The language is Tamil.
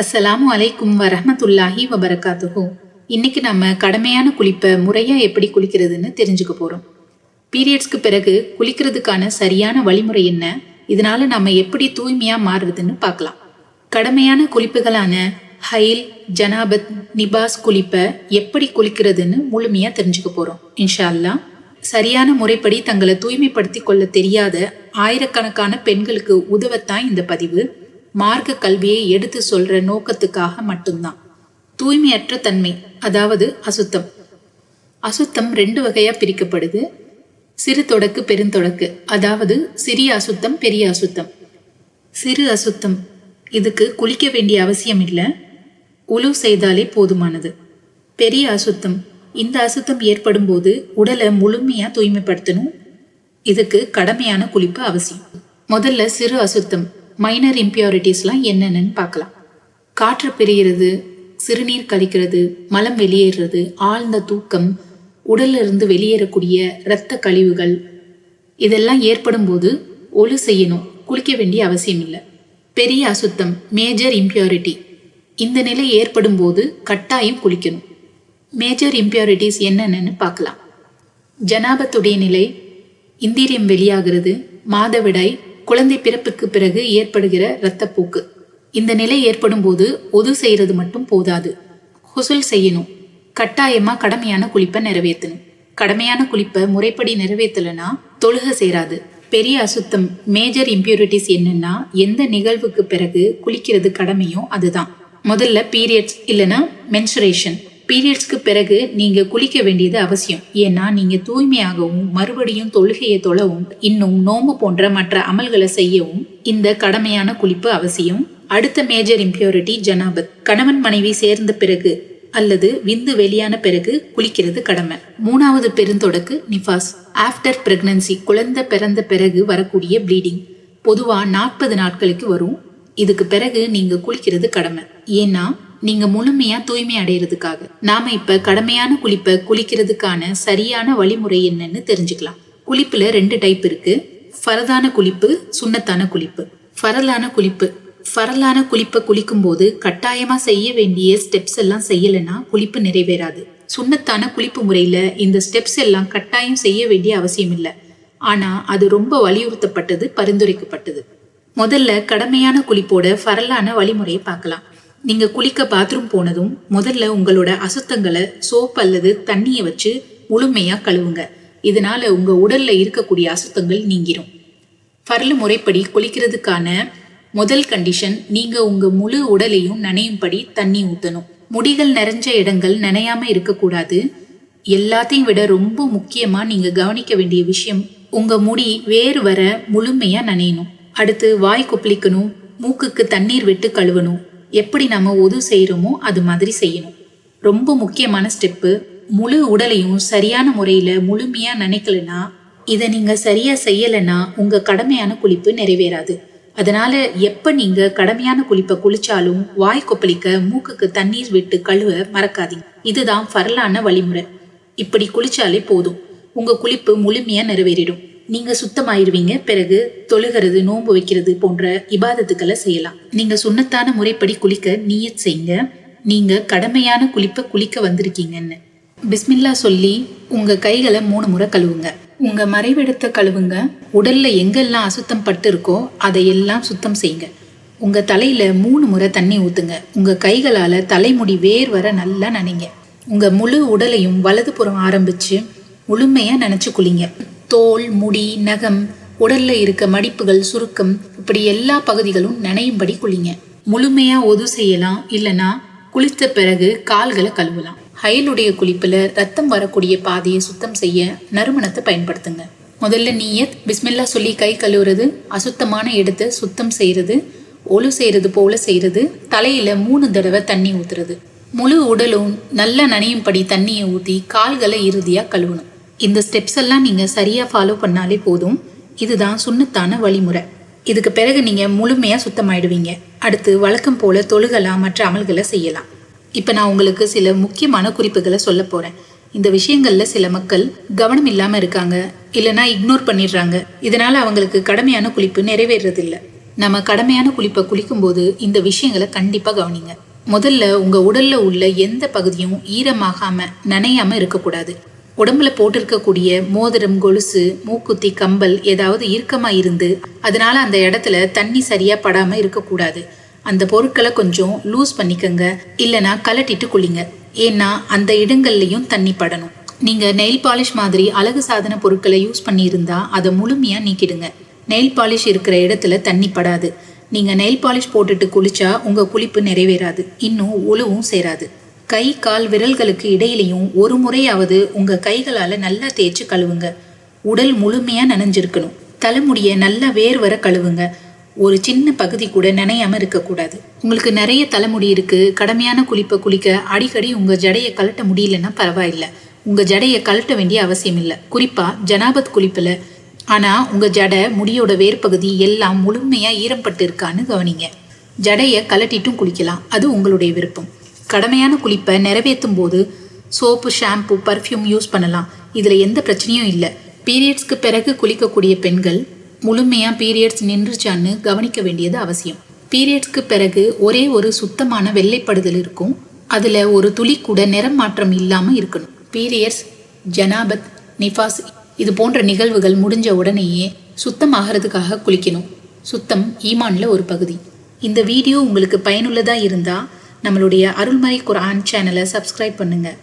அஸ்ஸலாமு அலைக்கும் வரமத்துல்லாஹி வபரகாத்துஹோ. இன்னைக்கு நம்ம கடமையான குளிப்பை முறையா எப்படி குளிக்கிறதுன்னு தெரிஞ்சுக்க போறோம். பீரியட்ஸ்க்கு பிறகு குளிக்கிறதுக்கான சரியான வழிமுறை என்ன? இதனால நம்ம எப்படி தூய்மையா மாறுறதுன்னு பார்க்கலாம். கடமையான குளிப்புகளான ஹைல் ஜனாபத் நிபாஸ் குளிப்பை எப்படி குளிக்கிறதுன்னு முழுமையா தெரிஞ்சுக்க போறோம். இன்ஷா அல்லாஹ் சரியான முறைப்படி தங்களை தூய்மைப்படுத்தி கொள்ள தெரியாத ஆயிரக்கணக்கான பெண்களுக்கு உதவத்தான் இந்த பதிவு. மார்க்க கல்வியை எடுத்து சொல்ற நோக்கத்துக்காக மட்டும்தான். தூய்மையற்ற தன்மை அதாவது அசுத்தம். அசுத்தம் ரெண்டு வகையா பிரிக்கப்படுது. சிறு தொடக்கு பெருந்தொடக்கு அதாவது சிறிய அசுத்தம் பெரிய அசுத்தம். சிறு அசுத்தம் இதுக்கு குளிக்க வேண்டிய அவசியம் இல்லை. உழு செய்தாலே போதுமானது. பெரிய அசுத்தம் இந்த அசுத்தம் ஏற்படும் போது உடலை முழுமையா தூய்மைப்படுத்தணும். இதுக்கு கடமையான குளிப்பு அவசியம். முதல்ல சிறு அசுத்தம் மைனர் இம்ப்யூரிட்டிஸ்லாம் என்னென்னு பார்க்கலாம். காற்று பிரிகிறது சிறுநீர் கழிக்கிறது மலம் வெளியேறுறது ஆழ்ந்த தூக்கம் உடல்ல இருந்து வெளியேறக்கூடிய இரத்த கழிவுகள் இதெல்லாம் ஏற்படும் போது ஒழு செய்யணும் குளிக்க வேண்டிய அவசியம் இல்லை பெரிய அசுத்தம் மேஜர் இம்ப்யூரிட்டி இந்த நிலை ஏற்படும் போது கட்டாயம் குளிக்கணும். மேஜர் இம்ப்யூரிட்டிஸ் என்னென்னு பார்க்கலாம். ஜனாபத்துடைய நிலை இந்திரியம் வெளியாகிறது மாதவிடாய் குழந்தை பிறப்புக்கு பிறகு ஏற்படுகிற இரத்தப்போக்கு. இந்த நிலை ஏற்படும் போது ஒது செய்யறது மட்டும் போதாது. ஹுசுல் செய்யணும். கட்டாயமா கடமையான குளிப்பை நிறைவேற்றணும். கடமையான குளிப்பை முறைப்படி நிறைவேற்றலைன்னா தொழுக சேராது. பெரிய அசுத்தம் மேஜர் இம்பியூரிட்டிஸ் என்னன்னா எந்த நிகழ்வுக்கு பிறகு குளிக்கிறது கடமையோ அதுதான். முதல்ல பீரியட்ஸ் இல்லைன்னா மென்சுரேஷன் பீரியட்ஸ்க்கு பிறகு நீங்கள் குளிக்க வேண்டியது அவசியம். ஏன்னா நீங்கள் தூய்மையாகவும் மறுபடியும் தொழுகையை தொழவும் இன்னும் நோம்பு போன்ற மற்ற அமல்களை செய்யவும் இந்த கடமையான குளிப்பு அவசியம். அடுத்த மேஜர் இம்பியூரிட்டி ஜனாபத். கணவன் மனைவி சேர்ந்த பிறகு அல்லது விந்து வெளியான பிறகு குளிக்கிறது கடமை. மூணாவது பெருந்தொடக்கு நிஃபாஸ். ஆஃப்டர் பிரெக்னன்சி குழந்தை பிறந்த பிறகு வரக்கூடிய ப்ளீடிங் பொதுவாக நாற்பது நாட்களுக்கு வரும். இதுக்கு பிறகு நீங்கள் குளிக்கிறது கடமை. ஏன்னா நீங்க முழுமையா தூய்மை அடையிறதுக்காக. நாம இப்ப கடமையான குளிப்பை குளிக்கிறதுக்கான சரியான வழிமுறை என்னன்னு தெரிஞ்சுக்கலாம். குளிப்புல ரெண்டு டைப் இருக்கு. ஃபரதான குளிப்பு சுண்ணத்தான குளிப்பு. ஃபரலான குளிப்பு. ஃபரலான குளிப்பை குளிக்கும் போது கட்டாயமா செய்ய வேண்டிய ஸ்டெப்ஸ் எல்லாம் செய்யலைன்னா குளிப்பு நிறைவேறாது. சுண்ணத்தான குளிப்பு முறையில இந்த ஸ்டெப்ஸ் எல்லாம் கட்டாயம் செய்ய வேண்டிய அவசியம் இல்லை. ஆனா அது ரொம்ப வலியுறுத்தப்பட்டது பரிந்துரைக்கப்பட்டது. முதல்ல கடமையான குளிப்போட ஃபரலான வழிமுறையை பார்க்கலாம். நீங்க குளிக்க பாத்ரூம் போனதும் முதல்ல உங்களோட அசுத்தங்களை சோப் அல்லது தண்ணியை வச்சு முழுமையா கழுவுங்க. இதனால உங்க உடல்ல இருக்கக்கூடிய அசுத்தங்கள் நீங்கிரும். ஃபர்லு முறைப்படி குளிக்கிறதுக்கான முதல் கண்டிஷன் நீங்க உங்க முழு உடலையும் நனையும்படி தண்ணி ஊத்தணும். முடிகள் நிறைஞ்ச இடங்கள் நனையாம இருக்கக்கூடாது. எல்லாத்தையும் விட ரொம்ப முக்கியமா நீங்க கவனிக்க வேண்டிய விஷயம் உங்க முடி வேறு வர முழுமையா நனையணும். அடுத்து வாய் கொப்பளிக்கணும் மூக்குக்கு தண்ணீர் விட்டு கழுவணும். எப்படி நம்ம ஒது செய்கிறோமோ அது மாதிரி செய்யணும். ரொம்ப முக்கியமான ஸ்டெப்பு. முழு உடலையும் சரியான முறையில் முழுமையாக நினைக்கலனா இதை நீங்கள் சரியாக செய்யலைன்னா உங்கள் கடமையான குளிப்பு நிறைவேறாது. அதனால எப்போ நீங்கள் கடமையான குளிப்பை குளிச்சாலும் வாய் கொப்பளிக்க மூக்குக்கு தண்ணீர் விட்டு கழுவ மறக்காதீங்க. இதுதான் ஃபரலான வழிமுறை. இப்படி குளிச்சாலே போதும். உங்கள் குளிப்பு முழுமையாக நிறைவேறிடும். நீங்க சுத்தமாயிருவீங்க. பிறகு தொழுகிறது நோன்பு வைக்கிறது போன்ற இபாதத்துக்களை செய்யலாம். நீங்க சுண்ணத்தான முறைப்படி குளிக்க நீயத் செய்யுங்க நீங்க கடமையான குளிப்பை குளிக்க வந்திருக்கீங்கன்னு. பிஸ்மில்லா சொல்லி உங்க கைகளை மூணு முறை கழுவுங்க. உங்க மறைவிடத்தை கழுவுங்க. உடல்ல எங்கெல்லாம் அசுத்தம் பட்டு இருக்கோ அதையெல்லாம் சுத்தம் செய்யுங்க உங்க தலையில மூணு முறை தண்ணி ஊத்துங்க. உங்க கைகளால தலைமுடி வேர் வர நல்லா நனைங்க. உங்க முழு உடலையும் வலதுபுறம் ஆரம்பிச்சு முழுமையா நினைச்சு குளிங்க. தோல் முடி நகம் உடல்ல இருக்க மடிப்புகள் சுருக்கம் இப்படி எல்லா பகுதிகளும் நனையும்படி குளிங்க. முழுமையா ஒது செய்யலாம் இல்லனா குளித்த பிறகு கால்களை கழுவலாம். ஹயலுடைய குளிப்புல ரத்தம் வரக்கூடிய பாதையை சுத்தம் செய்ய நறுமணத்தை பயன்படுத்துங்க. முதல்ல நீயத் பிஸ்மில்லா சொல்லி கை கழுவுறது அசுத்தமான இடத்தை சுத்தம் செய்யறது ஒழு செய்யறது போல செய்யறது தலையில மூணு தடவை தண்ணி ஊத்துறது. முழு உடலும் நல்லா நனையும்படி தண்ணியை ஊற்றி கால்களை இறுதியாக கழுவணும். இந்த ஸ்டெப்ஸ் எல்லாம் நீங்கள் சரியாக ஃபாலோ பண்ணாலே போதும். இதுதான் சுண்ணத்தான வழிமுறை. இதுக்கு பிறகு நீங்கள் முழுமையாக சுத்தமாயிடுவீங்க. அடுத்து வழக்கம் போல தொழுகலாம் மற்ற அமல்களை செய்யலாம். இப்போ நான் உங்களுக்கு சில முக்கியமான குறிப்புகளை சொல்ல போகிறேன் இந்த விஷயங்களில் சில மக்கள் கவனம் இல்லாமல் இருக்காங்க. இல்லைன்னா இக்னோர் பண்ணிடுறாங்க. இதனால் அவங்களுக்கு கடமையான குளிப்பு நிறைவேறதில்லை. நம்ம கடமையான குளிப்பை குளிக்கும்போது இந்த விஷயங்களை கண்டிப்பாக கவனிங்க. முதல்ல உங்கள் உடலில் உள்ள எந்த பகுதியும் ஈரமாகாமல் நனையாமல் இருக்கக்கூடாது. உடம்புல போட்டிருக்கக்கூடிய மோதிரம் கொலுசு மூக்குத்தி கம்பல் ஏதாவது இறுக்கமாக இருந்து அதனால அந்த இடத்துல தண்ணி சரியாக படாமல் இருக்கக்கூடாது. அந்த பொருட்களை கொஞ்சம் லூஸ் பண்ணிக்கங்க. இல்லைனா கலட்டிட்டு குளிங்க. ஏன்னா அந்த இடங்கள்லையும் தண்ணி படணும். நீங்கள் நெயில் பாலிஷ் மாதிரி அழகு சாதன பொருட்களை யூஸ் பண்ணியிருந்தா அதை முழுமையாக நீக்கிடுங்க. நெயில் பாலிஷ் இருக்கிற இடத்துல தண்ணி படாது. நீங்கள் நெயில் பாலிஷ் போட்டுட்டு குளிச்சா உங்கள் குளிப்பு நிறைவேறாது. இன்னும் ஒழுவும் சேராது. கை கால் விரல்களுக்கு இடையிலையும் ஒரு முறையாவது உங்கள் கைகளால் நல்லா தேய்ச்சி கழுவுங்க. உடல் முழுமையாக நனைஞ்சிருக்கணும். தலைமுடிய நல்லா வேர் வர கழுவுங்க. ஒரு சின்ன பகுதி கூட நினையாமல் இருக்கக்கூடாது. உங்களுக்கு நிறைய தலைமுடி இருக்குது கடமையான குளிப்பை குளிக்க அடிக்கடி உங்கள் ஜடையை கழட்ட முடியலன்னா பரவாயில்ல. உங்கள் ஜடையை கழட்ட வேண்டிய அவசியம் இல்லை. குறிப்பாக ஜனாபத் குளிப்பில். ஆனால் உங்கள் ஜடை முடியோட வேர்பகுதி எல்லாம் முழுமையாக ஈரப்பட்டு இருக்கான்னு கவனிங்க. ஜடையை கலட்டிட்டும் குளிக்கலாம். அது உங்களுடைய விருப்பம். கடமையான குளிப்பை நிறைவேற்றும் போது சோப்பு ஷாம்பு பர்ஃப்யூம் யூஸ் பண்ணலாம். இதில் எந்த பிரச்சனையும் இல்லை. பீரியட்ஸ்க்கு பிறகு குளிக்கக்கூடிய பெண்கள் முழுமையாக பீரியட்ஸ் நின்றுச்சான்னு கவனிக்க வேண்டியது அவசியம். பீரியட்ஸ்க்கு பிறகு ஒரே ஒரு சுத்தமான வெள்ளைப்படுதல் இருக்கும். அதில் ஒரு துளி கூட நிறம் மாற்றம் இல்லாமல் இருக்கணும். பீரியட்ஸ் ஜனாபத் நிஃபாஸ் இது போன்ற நிகழ்வுகள் முடிஞ்ச உடனேயே சுத்தம் ஆகிறதுக்காக குளிக்கணும். சுத்தம் ஈமானில் ஒரு பகுதி. இந்த வீடியோ உங்களுக்கு பயனுள்ளதாக இருந்தால் நம்மளுடைய அருள்மறை குரான் சேனலை சப்ஸ்கிரைப் பண்ணுங்கள்